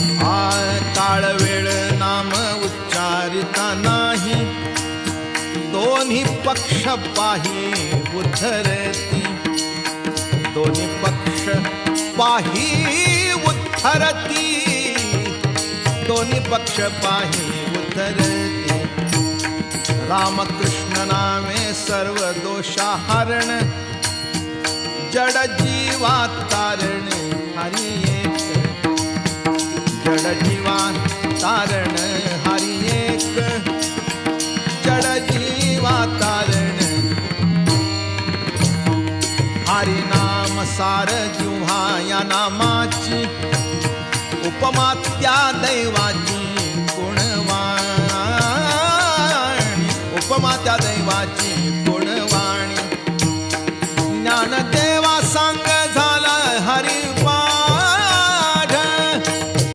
आ नाम उच्चारिता नाही. दोन्ही पक्ष पाही उद्धरती. दोन्ही पक्ष पाही उद्धरती. दोन्ही पक्ष पाही उद्धरती. रामकृष्ण नामे सर्व दोषाहरण. जड जीवा तारण जड जीवा तारण हरी एक. जीवा तारण. हरी नाम सार या नामाची. उपमात्या दैवाची गुणवाणी. उपमात्या दैवाची गुणवाणी. ज्ञानदेवा सांग